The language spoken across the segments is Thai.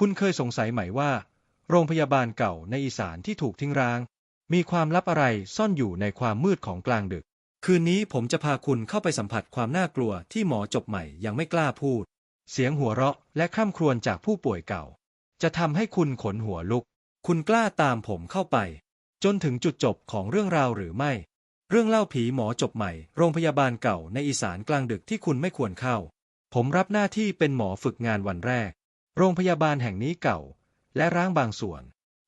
คุณเคยสงสัยไหมว่า โรงพยาบาลเก่าในอีสานที่ถูกทิ้งร้าง มีความลับอะไรซ่อนอยู่ในความมืดของกลางดึก คืนนี้ผมจะพาคุณเข้าไปสัมผัสความน่ากลัวที่หมอจบใหม่ยังไม่กล้าพูด เสียงหัวเราะและคร่ำครวญจากผู้ป่วยเก่า จะทำให้คุณขนหัวลุก คุณกล้าตามผมเข้าไป จนถึงจุดจบของเรื่องราวหรือไม่ เรื่องเล่าผีหมอจบใหม่ โรงพยาบาลเก่าในอีสานกลางดึกที่คุณไม่ควรเข้า ผมรับหน้าที่เป็นหมอฝึกงานวันแรก โรงพยาบาลแห่งนี้เก่า และร้างบางส่วน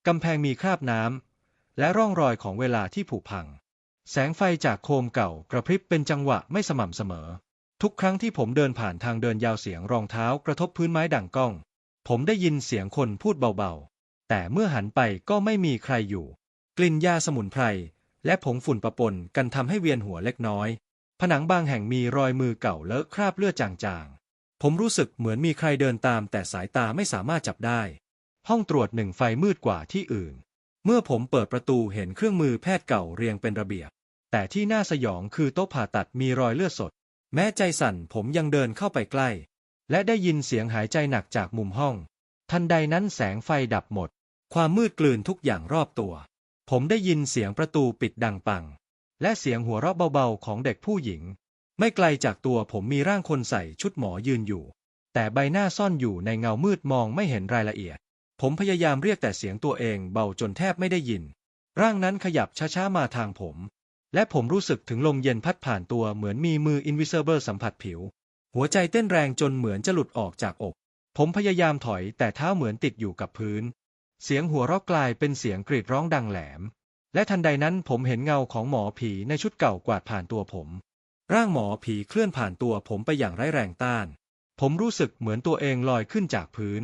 กำแพงมีคราบน้ำ และร่องรอยของเวลาที่ผุพัง แสงไฟจากโคมเก่ากระพริบเป็นจังหวะไม่สม่ำเสมอ ทุกครั้งที่ผมเดินผ่านทางเดินยาวเสียงรองเท้ากระทบพื้นไม้ดังก้อง ผมได้ยินเสียงคนพูดเบาๆ แต่เมื่อหันไปก็ไม่มีใครอยู่ กลิ่นยาสมุนไพรและผงฝุ่นปะปนกันทำให้เวียนหัวเล็กน้อย ผนังบางแห่งมีรอยมือเก่าเลอะคราบเลือดจาง ผมรู้สึกเหมือนมีใครเดินตามแต่สายตาไม่สามารถจับได้ ห้องตรวจหนึ่งไฟมืดกว่าที่อื่น เมื่อผมเปิดประตูเห็นเครื่องมือแพทย์เก่าเรียงเป็นระเบียบ แต่ที่น่าสยองคือโต๊ะผ่าตัดมีรอยเลือดสด แม้ใจสั่นผมยังเดินเข้าไปใกล้ และได้ยินเสียงหายใจหนักจากมุมห้อง ทันใดนั้นแสงไฟดับหมด ความมืดกลืนทุกอย่างรอบตัว ผมได้ยินเสียงประตูปิดดังปัง และเสียงหัวเราะเบาๆของเด็กผู้หญิง ไม่ไกลจากตัวผมมีร่างคนใส่ชุดหมอยืนอยู่ แต่ใบหน้าซ่อนอยู่ในเงามืดมองไม่เห็นรายละเอียด ผมพยายามเรียกแต่เสียงตัวเองเบาจนแทบไม่ได้ยิน ร่างนั้นขยับช้าๆมาทางผม และผมรู้สึกถึงลมเย็นพัดผ่านตัวเหมือนมีมือ invisible สัมผัสผิว หัวใจเต้นแรงจนเหมือนจะหลุดออกจากอก ผมพยายามถอยแต่เท้าเหมือนติดอยู่กับพื้น เสียงหัวเราะกลายเป็นเสียงกรีดร้องดังแหลมและทันใดนั้นผมเห็นเงาของหมอผีในชุดเก่ากวาดผ่านตัวผม ร่างหมอผีเคลื่อนผ่านตัวผมไปอย่างไร้แรงต้าน ผมรู้สึกเหมือนตัวเองลอยขึ้นจากพื้น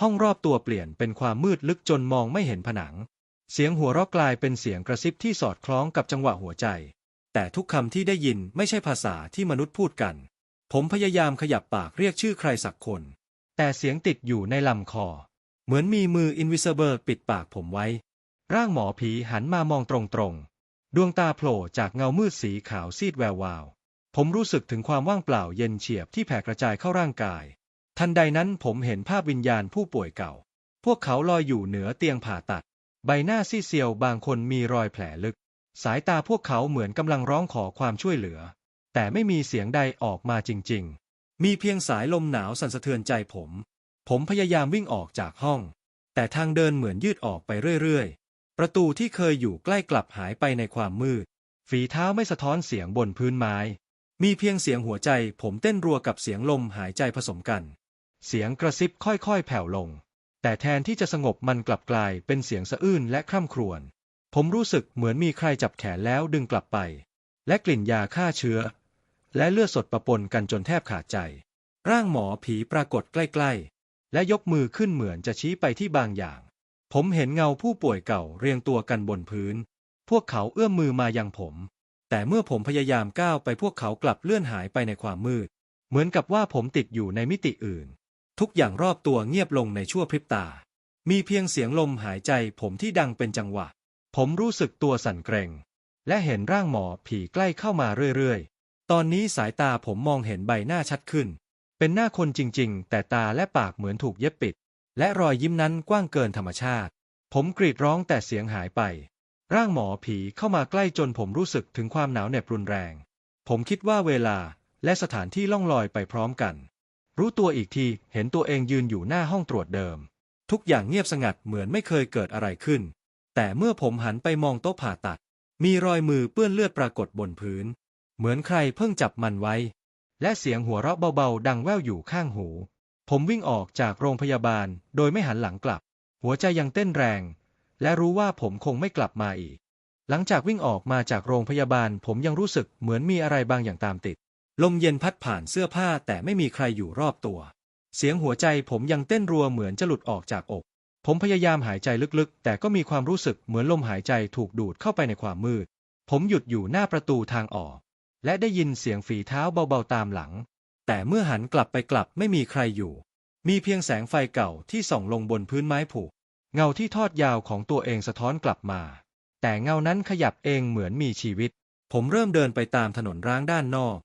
ห้องรอบตัวเปลี่ยนเป็นความมืดลึกจนมองไม่เห็นผนัง เสียงหัวเราะกลายเป็นเสียงกระซิบที่สอดคล้องกับจังหวะหัวใจ แต่ทุกคำที่ได้ยินไม่ใช่ภาษาที่มนุษย์พูดกัน ผมพยายามขยับปากเรียกชื่อใครสักคน แต่เสียงติดอยู่ในลำคอ เหมือนมีมือ invisible ปิดปากผมไว้ ร่างหมอผีหันมามองตรงๆ ดวงตาโผล่จากเงามืดสีขาวซีดแวววาว ผมรู้สึกถึงความว่างเปล่าเย็นเฉียบที่แผ่กระจายเข้าร่างกาย ทันใดนั้นผมเห็นภาพวิญญาณผู้ป่วยเก่า พวกเขาลอยอยู่เหนือเตียงผ่าตัด ใบหน้าซีเซียวบางคนมีรอยแผลลึก สายตาพวกเขาเหมือนกำลังร้องขอความช่วยเหลือ แต่ไม่มีเสียงใดออกมาจริง ๆ มีเพียงสายลมหนาวสั่นสะเทือนใจผม ผมพยายามวิ่งออกจากห้อง แต่ทางเดินเหมือนยืดออกไปเรื่อยๆ ประตูที่เคยอยู่ใกล้กลับหายไปในความมืด ฝีเท้าไม่สะท้อนเสียงบนพื้นไม้ มีเพียงเสียงหัวใจผมเต้นรัวกับเสียงลมหายใจผสมกัน เสียงกระซิบค่อยๆ แผ่วลง แต่แทนที่จะสงบมันกลับกลายเป็นเสียงสะอื้นและคร่ำครวญ ผมรู้สึกเหมือนมีใครจับแขนแล้วดึงกลับไป และกลิ่นยาฆ่าเชื้อ และเลือดสดประปนกันจนแทบขาดใจ ร่างหมอผีปรากฏใกล้ๆ และยกมือขึ้นเหมือนจะชี้ไปที่บางอย่าง ผมเห็นเงาผู้ป่วยเก่าเรียงตัวกันบนพื้น พวกเขาเอื้อมมือมายังผม แต่เมื่อผมพยายามก้าวไปพวกเขากลับเลื่อนหายไปในความมืด เหมือนกับว่าผมติดอยู่ในมิติอื่น ทุกอย่างรอบตัวเงียบลงในชั่วพริบตา มีเพียงเสียงลมหายใจผมที่ดังเป็นจังหวะ ผมรู้สึกตัวสั่นเกรงและเห็นร่างหมอผีใกล้เข้ามาเรื่อยๆ ตอนนี้สายตาผมมองเห็นใบหน้าชัดขึ้น เป็นหน้าคนจริงๆ แต่ตาและปากเหมือนถูกเย็บปิด และรอยยิ้มนั้นกว้างเกินธรรมชาติ ผมกรีดร้องแต่เสียงหายไป ร่างหมอผีเข้ามาใกล้จนผมรู้สึกถึงความหนาวเหน็บรุนแรง ผมคิดว่าเวลาและสถานที่ล่องลอยไปพร้อมกัน รู้ตัวอีกทีเห็นตัวเองยืนอยู่หน้าห้องตรวจเดิม ทุกอย่างเงียบสงัดเหมือนไม่เคยเกิดอะไรขึ้น แต่เมื่อผมหันไปมองโต๊ะผ่าตัด มีรอยมือเปื้อนเลือดปรากฏบนพื้น เหมือนใครเพิ่งจับมันไว้ และเสียงหัวเราะเบาๆ ดังแว่วอยู่ข้างหู ผมวิ่งออกจากโรงพยาบาลโดยไม่หันหลังกลับ หัวใจยังเต้นแรง และรู้ว่าผมคงไม่กลับมาอีก หลังจากวิ่งออกมาจากโรงพยาบาล ผมยังรู้สึกเหมือนมีอะไรบางอย่างตามติด ลมเย็นพัดผ่านเสื้อผ้าแต่ไม่มีใครอยู่รอบตัว เสียงหัวใจผมยังเต้นรัวเหมือนจะหลุดออกจากอก ผมพยายามหายใจลึกๆ แต่ก็มีความรู้สึกเหมือนลมหายใจถูกดูดเข้าไปในความมืด ผมหยุดอยู่หน้าประตูทางออก และได้ยินเสียงฝีเท้าเบาๆตามหลัง แต่เมื่อหันกลับไปกลับไม่มีใครอยู่ มีเพียงแสงไฟเก่าที่ส่องลงบนพื้นไม้ผุ เงาที่ทอดยาวของตัวเองสะท้อนกลับมา แต่เงานั้นขยับเองเหมือนมีชีวิต ผมเริ่มเดินไปตามถนนร้างด้านนอก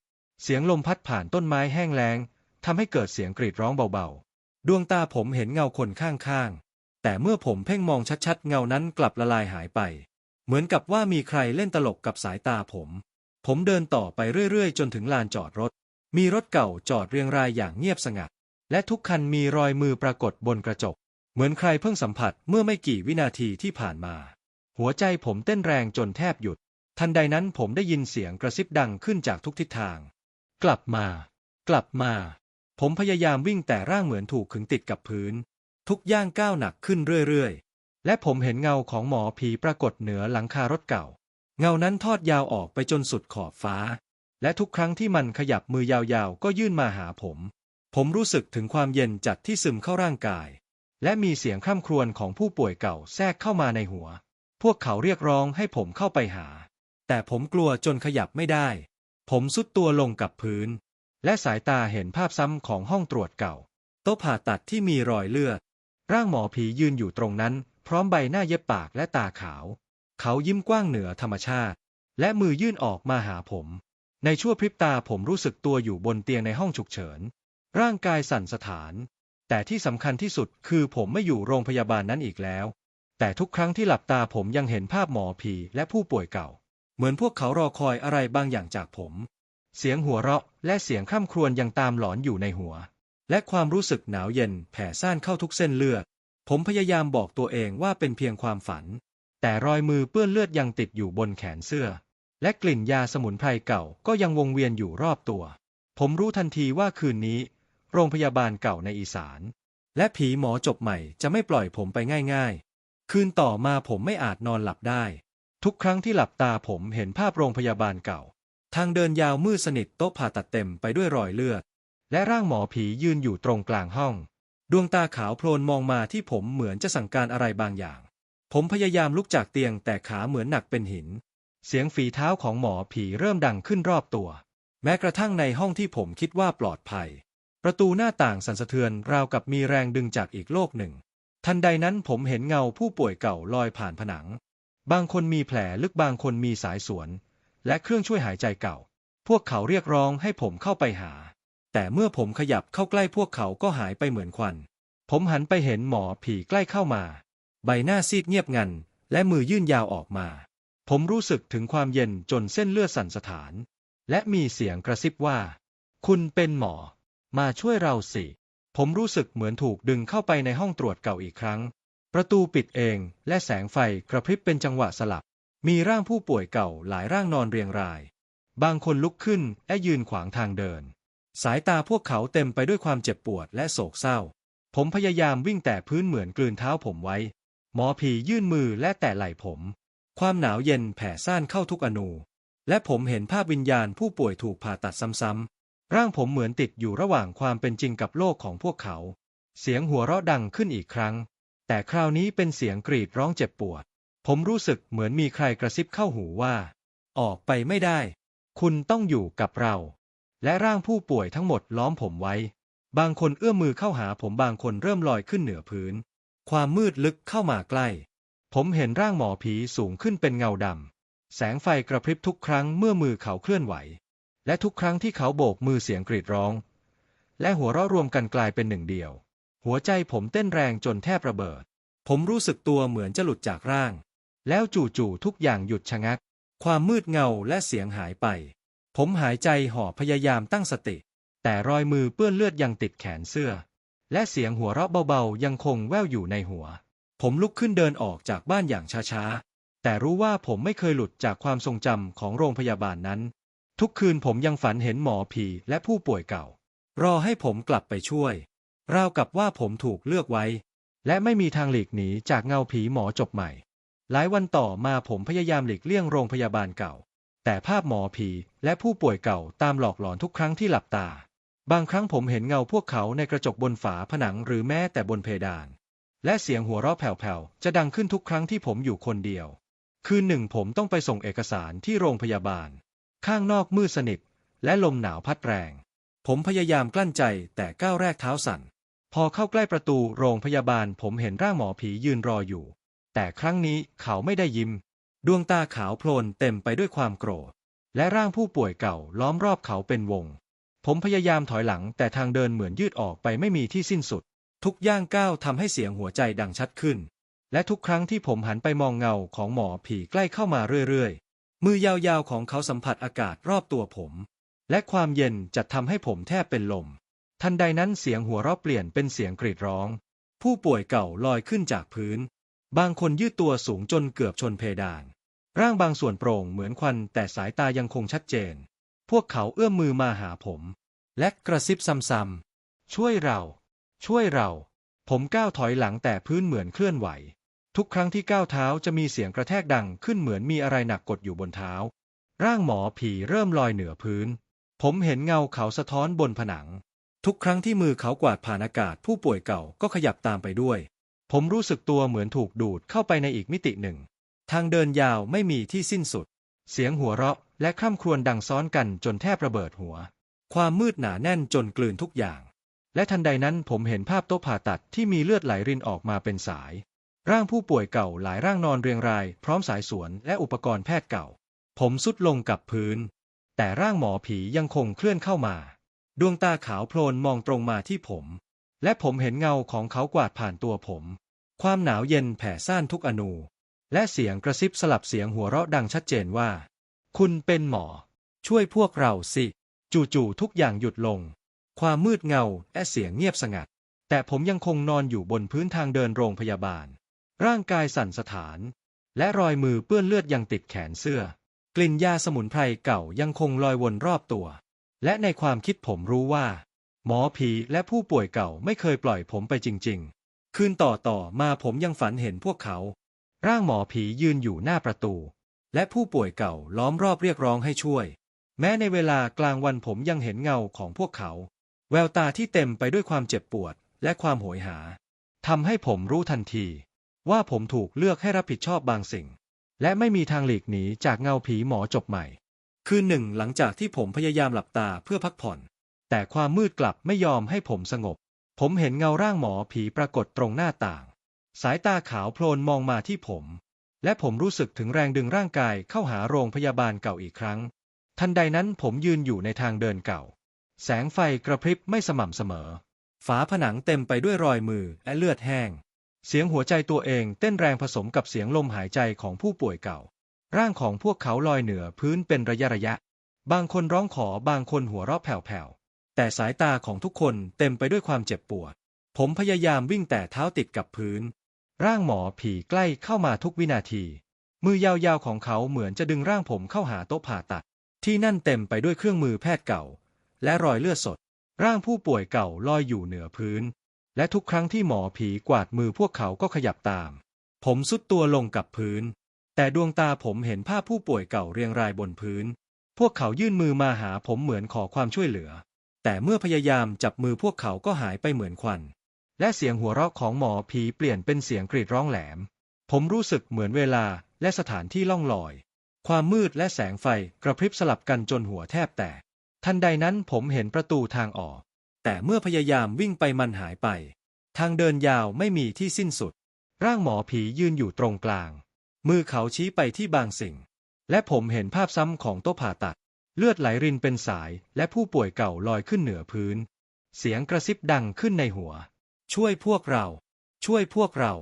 เสียงลมพัดผ่านต้นไม้แห้งแล้งทำให้เกิดเสียงกรีดร้องเบาๆ ดวงตาผมเห็นเงาคนข้างๆ แต่เมื่อผมเพ่งมองชัดๆ เงานั้นกลับละลายหายไป เหมือนกับว่ามีใครเล่นตลกกับสายตาผม ผมเดินต่อไปเรื่อยๆ จนถึงลานจอดรถ มีรถเก่าจอดเรียงรายอย่างเงียบสงัด และทุกคันมีรอยมือปรากฏบนกระจก เหมือนใครเพิ่งสัมผัสเมื่อไม่กี่วินาทีที่ผ่านมา หัวใจผมเต้นแรงจนแทบหยุด ทันใดนั้นผมได้ยินเสียงกระซิบดังขึ้นจากทุกทิศทาง กลับมา กลับมา ผมพยายามวิ่งแต่ร่างเหมือนถูกขึงติดกับพื้น ทุกย่างก้าวหนักขึ้นเรื่อยๆ และผมเห็นเงาของหมอผีปรากฏเหนือหลังคารถเก่า เงานั้นทอดยาวออกไปจนสุดขอบฟ้า และทุกครั้งที่มันขยับมือยาวๆ ก็ยื่นมาหาผม ผมรู้สึกถึงความเย็นจัดที่ซึมเข้าร่างกาย และมีเสียงคร่ำครวญของผู้ป่วยเก่าแทรกเข้ามาในหัว พวกเขาเรียกร้องให้ผมเข้าไปหา แต่ผมกลัวจนขยับไม่ได้ ผมสุดตัวลงกับพื้น และสายตาเห็นภาพซ้ำของห้องตรวจเก่า โต๊ะผ่าตัดที่มีรอยเลือด ร่างหมอผียืนอยู่ตรงนั้น พร้อมใบหน้าเย็บปากและตาขาว เขายิ้มกว้างเหนือธรรมชาติ และมือยื่นออกมาหาผม ในชั่วพริบตาผมรู้สึกตัวอยู่บนเตียงในห้องฉุกเฉิน ร่างกายสั่นสะท้าน แต่ที่สำคัญที่สุดคือผมไม่อยู่โรงพยาบาลนั้นอีกแล้ว แต่ทุกครั้งที่หลับตาผมยังเห็นภาพหมอผีและผู้ป่วยเก่า เหมือนพวกเขารอคอยอะไรบางอย่างจากผม เสียงหัวเราะและเสียงคร่ำครวญยังตามหลอนอยู่ในหัว และความรู้สึกหนาวเย็นแผ่ซ่านเข้าทุกเส้นเลือด ผมพยายามบอกตัวเองว่าเป็นเพียงความฝัน แต่รอยมือเปื้อนเลือดยังติดอยู่บนแขนเสื้อ และกลิ่นยาสมุนไพรเก่าก็ยังวงเวียนอยู่รอบตัว ผมรู้ทันทีว่าคืนนี้ โรงพยาบาลเก่าในอีสาน และผีหมอจบใหม่จะไม่ปล่อยผมไปง่ายๆ คืนต่อมาผมไม่อาจนอนหลับได้ ทุกครั้งที่หลับตาผมเห็นภาพโรงพยาบาลเก่า ทางเดินยาวมืดสนิทโต๊ะผ่าตัดเต็มไปด้วยรอยเลือด และร่างหมอผียืนอยู่ตรงกลางห้อง ดวงตาขาวโพลนมองมาที่ผมเหมือนจะสั่งการอะไรบางอย่าง ผมพยายามลุกจากเตียงแต่ขาเหมือนหนักเป็นหิน เสียงฝีเท้าของหมอผีเริ่มดังขึ้นรอบตัว แม้กระทั่งในห้องที่ผมคิดว่าปลอดภัย ประตูหน้าต่างสั่นสะเทือนราวกับมีแรงดึงจากอีกโลกหนึ่ง ทันใดนั้นผมเห็นเงาผู้ป่วยเก่าลอยผ่านผนัง บางคนมีแผลลึกบางคนมีสายสวน และเครื่องช่วยหายใจเก่า พวกเขาเรียกร้องให้ผมเข้าไปหา แต่เมื่อผมขยับเข้าใกล้พวกเขาก็หายไปเหมือนควัน ผมหันไปเห็นหมอผีใกล้เข้ามา ใบหน้าซีดเงียบงัน และมือยื่นยาวออกมา ผมรู้สึกถึงความเย็นจนเส้นเลือดสั่นสะท้าน และมีเสียงกระซิบว่า คุณเป็นหมอ มาช่วยเราสิ ผมรู้สึกเหมือนถูกดึงเข้าไปในห้องตรวจเก่าอีกครั้ง ประตูปิดเองและแสงไฟกระพริบเป็นจังหวะสลับ มีร่างผู้ป่วยเก่าหลายร่างนอนเรียงราย บางคนลุกขึ้นและยืนขวางทางเดิน สายตาพวกเขาเต็มไปด้วยความเจ็บปวดและโศกเศร้า ผมพยายามวิ่งแต่พื้นเหมือนกลืนเท้าผมไว้ หมอผียื่นมือและแตะไหล่ผม ความหนาวเย็นแผ่ซ่านเข้าทุกอนูและผมเห็นภาพวิญญาณผู้ป่วยถูกผ่าตัดซ้ำๆ ร่างผมเหมือนติดอยู่ระหว่างความเป็นจริงกับโลกของพวกเขา เสียงหัวเราะดังขึ้นอีกครั้ง แต่คราวนี้เป็นเสียงกรีดร้องเจ็บปวด ผมรู้สึกเหมือนมีใครกระซิบเข้าหูว่า ออกไปไม่ได้ คุณต้องอยู่กับเรา และร่างผู้ป่วยทั้งหมดล้อมผมไว้ บางคนเอื้อมมือเข้าหาผมบางคนเริ่มลอยขึ้นเหนือพื้น ความมืดลึกเข้ามาใกล้ ผมเห็นร่างหมอผีสูงขึ้นเป็นเงาดำแสงไฟกระพริบทุกครั้งเมื่อมือเขาเคลื่อนไหว และทุกครั้งที่เขาโบกมือเสียงกรีดร้อง และหัวเราะรวมกันกลายเป็นหนึ่งเดียว หัวใจผมเต้นแรงจนแทบระเบิด ผมรู้สึกตัวเหมือนจะหลุดจากร่าง แล้วจู่ๆทุกอย่างหยุดชะงัก ความมืดเงาและเสียงหายไป ผมหายใจหอบพยายามตั้งสติ แต่รอยมือเปื้อนเลือดยังติดแขนเสื้อ และเสียงหัวเราะเบาๆยังคงแว่วอยู่ในหัว ผมลุกขึ้นเดินออกจากบ้านอย่างช้าๆแต่รู้ว่าผมไม่เคยหลุดจากความทรงจำของโรงพยาบาลนั้น ทุกคืนผมยังฝันเห็นหมอผีและผู้ป่วยเก่า รอให้ผมกลับไปช่วย ราวกับว่าผมถูกเลือกไว้ และไม่มีทางหลีกหนีจากเงาผีหมอจบใหม่ หลายวันต่อมาผมพยายามหลีกเลี่ยงโรงพยาบาลเก่า แต่ภาพหมอผีและผู้ป่วยเก่าตามหลอกหลอนทุกครั้งที่หลับตา บางครั้งผมเห็นเงาพวกเขาในกระจกบนฝาผนังหรือแม้แต่บนเพดาน และเสียงหัวเราะแผ่วๆจะดังขึ้นทุกครั้งที่ผมอยู่คนเดียว คืนหนึ่งผมต้องไปส่งเอกสารที่โรงพยาบาล ข้างนอกมืดสนิท และลมหนาวพัดแรง ผมพยายามกลั้นใจแต่ก้าวแรกเท้าสั่น พอเข้าใกล้ประตูโรงพยาบาลผมเห็นร่างหมอผียืนรออยู่ แต่ครั้งนี้เขาไม่ได้ยิ้ม ดวงตาขาวโพลนเต็มไปด้วยความโกรธ และร่างผู้ป่วยเก่าล้อมรอบเขาเป็นวง ผมพยายามถอยหลังแต่ทางเดินเหมือนยืดออกไปไม่มีที่สิ้นสุด ทุกย่างก้าวทำให้เสียงหัวใจดังชัดขึ้นและทุกครั้งที่ผมหันไปมองเงาของหมอผีใกล้เข้ามาเรื่อย มือยาวๆของเขาสัมผัสอากาศรอบตัวผม และความเย็นจะทำให้ผมแทบเป็นลม ทันใดนั้นเสียงหัวเราะเปลี่ยนเป็นเสียงกรีดร้อง ผู้ป่วยเก่าลอยขึ้นจากพื้น บางคนยืดตัวสูงจนเกือบชนเพดาน ร่างบางส่วนโปร่งเหมือนควันแต่สายตายังคงชัดเจน พวกเขาเอื้อมมือมาหาผม และกระซิบซ้ำๆช่วยเรา ช่วยเรา ผมก้าวถอยหลังแต่พื้นเหมือนเคลื่อนไหว ทุกครั้งที่ก้าวเท้าจะมีเสียงกระแทกดังขึ้นเหมือนมีอะไรหนักกดอยู่บนเท้า ร่างหมอผีเริ่มลอยเหนือพื้น ผมเห็นเงาเขาสะท้อนบนผนัง ทุกครั้งที่มือเขากวาดผ่านอากาศผู้ป่วยเก่าก็ขยับตามไปด้วย ผมรู้สึกตัวเหมือนถูกดูดเข้าไปในอีกมิติหนึ่ง ทางเดินยาวไม่มีที่สิ้นสุด เสียงหัวเราะและคร่ำครวญดังซ้อนกันจนแทบระเบิดหัว ความมืดหนาแน่นจนกลืนทุกอย่าง และทันใดนั้นผมเห็นภาพโต๊ะผ่าตัดที่มีเลือดไหลรินออกมาเป็นสาย ร่างผู้ป่วยเก่าหลายร่างนอนเรียงราย พร้อมสายสวนและอุปกรณ์แพทย์เก่า ผมสุดลงกับพื้น แต่ร่างหมอผียังคงเคลื่อนเข้ามา ดวงตาขาวโพลนมองตรงมาที่ผม และผมเห็นเงาของเขากวาดผ่านตัวผม ความหนาวเย็นแผ่ซ่านทุกอนูและเสียงกระซิบสลับเสียงหัวเราะดังชัดเจนว่า คุณเป็นหมอ ช่วยพวกเราสิ จู่ๆทุกอย่างหยุดลง ความมืดเงาและเสียงเงียบสงัด แต่ผมยังคงนอนอยู่บนพื้นทางเดินโรงพยาบาล ร่างกายสั่นสะท้าน และรอยมือเปื้อนเลือดยังติดแขนเสื้อ กลิ่นยาสมุนไพรเก่ายังคงลอยวนรอบตัว และในความคิดผมรู้ว่า หมอผีและผู้ป่วยเก่าไม่เคยปล่อยผมไปจริง ๆ คืนต่อต่อมาผมยังฝันเห็นพวกเขา ร่างหมอผียืนอยู่หน้าประตู และผู้ป่วยเก่าล้อมรอบเรียกร้องให้ช่วย แม้ในเวลากลางวันผมยังเห็นเงาของพวกเขา แววตาที่เต็มไปด้วยความเจ็บปวดและความโหยหาทำให้ผมรู้ทันที ว่าผมถูกเลือกให้รับผิดชอบบางสิ่ง และไม่มีทางหลีกหนีจากเงาผีหมอจบใหม่ คืนหนึ่งหลังจากที่ผมพยายามหลับตาเพื่อพักผ่อน แต่ความมืดกลับไม่ยอมให้ผมสงบ ผมเห็นเงาร่างหมอผีปรากฏตรงหน้าต่าง สายตาขาวโพลนมองมาที่ผม และผมรู้สึกถึงแรงดึงร่างกายเข้าหาโรงพยาบาลเก่าอีกครั้ง ทันใดนั้นผมยืนอยู่ในทางเดินเก่า แสงไฟกระพริบไม่สม่ำเสมอ ฝาผนังเต็มไปด้วยรอยมือและเลือดแห้ง เสียงหัวใจตัวเองเต้นแรงผสมกับเสียงลมหายใจของผู้ป่วยเก่า ร่างของพวกเขาลอยเหนือพื้นเป็นระยะระยะ บางคนร้องขอบางคนหัวเราะแผ่วๆ แต่สายตาของทุกคนเต็มไปด้วยความเจ็บปวด ผมพยายามวิ่งแต่เท้าติดกับพื้น ร่างหมอผีใกล้เข้ามาทุกวินาที มือยาวๆของเขาเหมือนจะดึงร่างผมเข้าหาโต๊ะผ่าตัด ที่นั่นเต็มไปด้วยเครื่องมือแพทย์เก่า และรอยเลือดสด ร่างผู้ป่วยเก่าลอยอยู่เหนือพื้น และทุกครั้งที่หมอผีกวาดมือพวกเขาก็ขยับตาม ผมสุดตัวลงกับพื้น แต่ดวงตาผมเห็นภาพผู้ป่วยเก่าเรียงรายบนพื้น พวกเขายื่นมือมาหาผมเหมือนขอความช่วยเหลือ แต่เมื่อพยายามจับมือพวกเขาก็หายไปเหมือนควัน และเสียงหัวเราะของหมอผีเปลี่ยนเป็นเสียงกรีดร้องแหลม ผมรู้สึกเหมือนเวลาและสถานที่ล่องลอย ความมืดและแสงไฟกระพริบสลับกันจนหัวแทบแตกทันใดนั้นผมเห็นประตูทางออก แต่เมื่อพยายามวิ่งไปมันหายไป ทางเดินยาวไม่มีที่สิ้นสุด ร่างหมอผียืนอยู่ตรงกลาง มือเขาชี้ไปที่บางสิ่ง และผมเห็นภาพซ้ำของโต๊ะผ่าตัด เลือดไหลรินเป็นสายและผู้ป่วยเก่าลอยขึ้นเหนือพื้น เสียงกระซิบดังขึ้นในหัว ช่วยพวกเรา ช่วยพวกเรา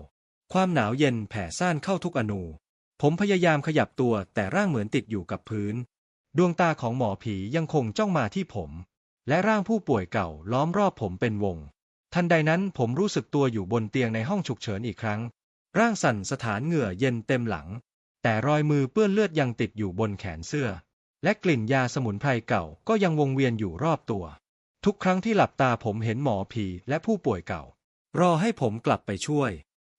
ความหนาวเย็นแผ่ซ่านเข้าทุกอนู ผมพยายามขยับตัวแต่ร่างเหมือนติดอยู่กับพื้น ดวงตาของหมอผียังคงจ้องมาที่ผม และร่างผู้ป่วยเก่าล้อมรอบผมเป็นวง ทันใดนั้นผมรู้สึกตัวอยู่บนเตียงในห้องฉุกเฉินอีกครั้ง ร่างสั่นสถานเหงื่อเย็นเต็มหลัง แต่รอยมือเปื้อนเลือดยังติดอยู่บนแขนเสื้อ และกลิ่นยาสมุนไพรเก่าก็ยังวงเวียนอยู่รอบตัว ทุกครั้งที่หลับตาผมเห็นหมอผีและผู้ป่วยเก่า รอให้ผมกลับไปช่วย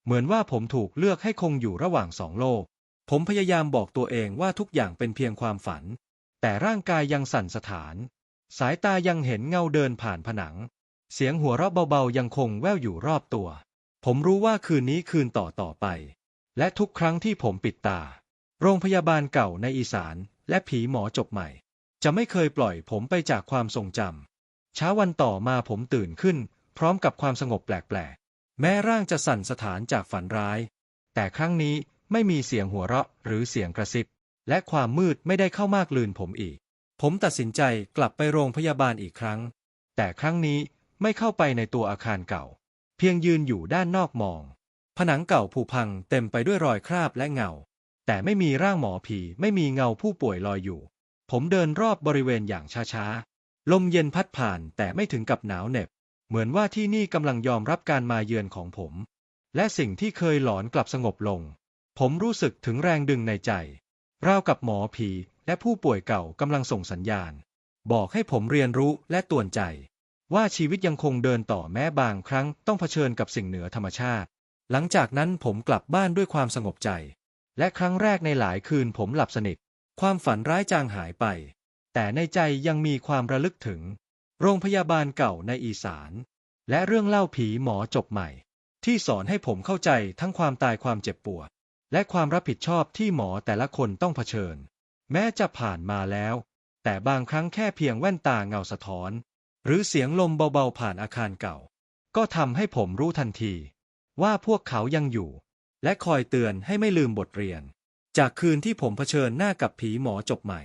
เหมือนว่าผมถูกเลือกให้คงอยู่ระหว่างสองโลก ผมพยายามบอกตัวเองว่าทุกอย่างเป็นเพียงความฝัน แต่ร่างกายยังสั่นสถาน สายตายังเห็นเงาเดินผ่านผนัง เสียงหัวเราะเบาๆยังคงแว่วอยู่รอบตัว ผมรู้ว่าคืนนี้คืนต่อต่อไป และทุกครั้งที่ผมปิดตา โรงพยาบาลเก่าในอีสานและผีหมอจบใหม่ จะไม่เคยปล่อยผมไปจากความทรงจำเช้าวันต่อมาผมตื่นขึ้น พร้อมกับความสงบแปลกๆ แม้ร่างจะสั่นสถานจากฝันร้าย แต่ครั้งนี้ไม่มีเสียงหัวเราะหรือเสียงกระซิบ และความมืดไม่ได้เข้ามากลืนผมอีก ผมตัดสินใจกลับไปโรงพยาบาลอีกครั้ง แต่ครั้งนี้ไม่เข้าไปในตัวอาคารเก่า เพียงยืนอยู่ด้านนอกมอง ผนังเก่าผุพังเต็มไปด้วยรอยคราบและเงา แต่ไม่มีร่างหมอผีไม่มีเงาผู้ป่วยลอยอยู่ ผมเดินรอบบริเวณอย่างช้าๆ ลมเย็นพัดผ่านแต่ไม่ถึงกับหนาวเหน็บ เหมือนว่าที่นี่กำลังยอมรับการมาเยือนของผม และสิ่งที่เคยหลอนกลับสงบลง ผมรู้สึกถึงแรงดึงในใจราวกับหมอผี และผู้ป่วยเก่ากำลังส่งสัญญาณ บอกให้ผมเรียนรู้และตวนใจ ว่าชีวิตยังคงเดินต่อแม้บางครั้งต้องเผชิญกับสิ่งเหนือธรรมชาติ หลังจากนั้นผมกลับบ้านด้วยความสงบใจ และครั้งแรกในหลายคืนผมหลับสนิท ความฝันร้ายจางหายไป แต่ในใจยังมีความระลึกถึง โรงพยาบาลเก่าในอีสาน และเรื่องเล่าผีหมอจบใหม่ ที่สอนให้ผมเข้าใจทั้งความตายความเจ็บปวด และความรับผิดชอบที่หมอแต่ละคนต้องเผชิญ แม้จะผ่านมาแล้ว แต่บางครั้งแค่เพียงแว่นตาเงาสะท้อน หรือเสียงลมเบาๆผ่านอาคารเก่า ก็ทำให้ผมรู้ทันที ว่าพวกเขายังอยู่ และคอยเตือนให้ไม่ลืมบทเรียน จากคืนที่ผมเผชิญหน้ากับผีหมอจบใหม่